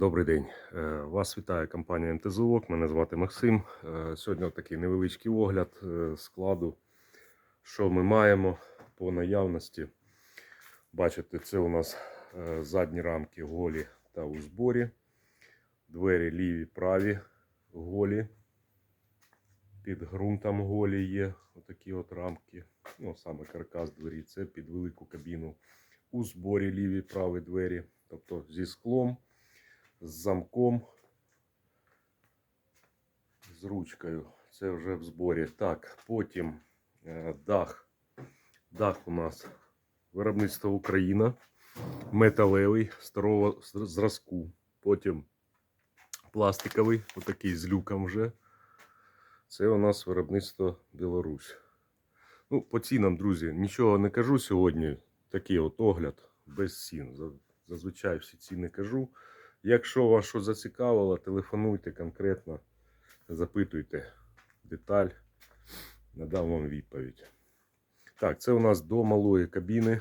Добрий день. Е, Вас вітає компанія МТЗОК. Мене звати Максим. Е, Сьогодні такий невеличкий огляд е, складу, що ми маємо по наявності. Бачите, це у нас задні рамки голі та у зборі. Двері ліві, праві голі. Під ґрунтом голі є отакі от рамки. Ну, саме каркас двері. Це під велику кабіну. У зборі ліві праві двері, тобто зі склом з замком, з ручкою. Це вже в зборі. Так, потім е, дах. Дах у нас виробництво Україна. Металевий старого зразку. Потім пластиковий, отакий з люком вже. Це у нас виробництво Білорусь. Ну, по цінам, друзі, нічого не кажу сьогодні. Такий от огляд без цін. Зазвичай всі ціни кажу. Якщо вас що зацікавило, телефонуйте конкретно, запитуйте деталь, надам вам відповідь. Так, це у нас до малої кабіни.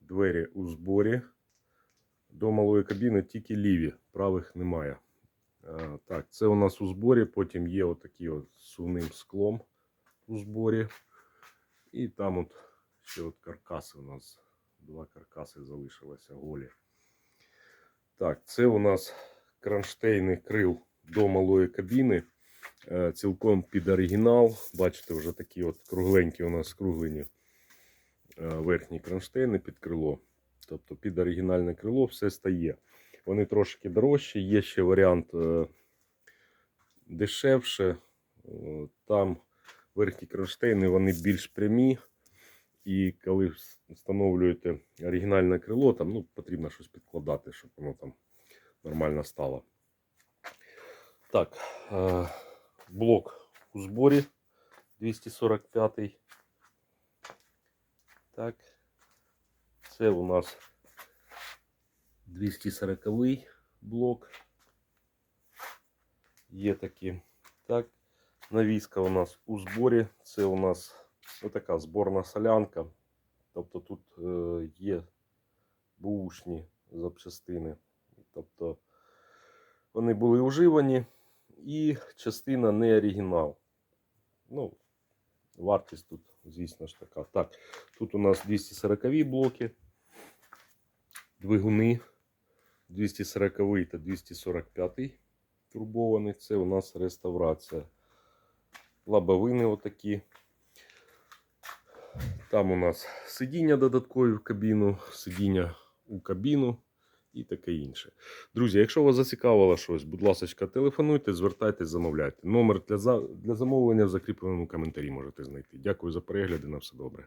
Двері у зборі. До малої кабіни тільки ліві, правих немає. А, так, це у нас у зборі, потім є отакі от сувним склом у зборі. І там от ще от каркаси у нас. Два каркаси залишилося голі. Так, це у нас кронштейни крил до малої кабіни. Е, Цілком під оригінал. Бачите, вже такі от кругленькі у нас скруглені е, верхні кронштейни під крило. Тобто під оригінальне крило все стає. Вони трошки дорожчі. Є ще варіант е, дешевше. Там верхні кронштейни вони більш прямі. І коли встановлюєте оригінальне крило, там ну, потрібно щось підкладати, щоб воно там нормально стало. Так, е, блок у зборі 245. Так, це у нас 240 блок. Є такі. Так, навіска у нас у зборі. Це у нас отака зборна солянка. Тобто тут е, є бушні запчастини. Тобто вони були уживані і частина не оригінал. Ну, вартість тут, звісно ж така. Так, тут у нас 240 блоки, двигуни 240 та 245 турбований. Це у нас реставрація. Лабовини отакі. Там у нас сидіння додаткові в кабіну, сидіння у кабіну і таке інше. Друзі, якщо вас зацікавило щось, будь ласка, телефонуйте, звертайтесь, замовляйте. Номер для, замовлення в закріпленому коментарі можете знайти. Дякую за перегляди. На все добре.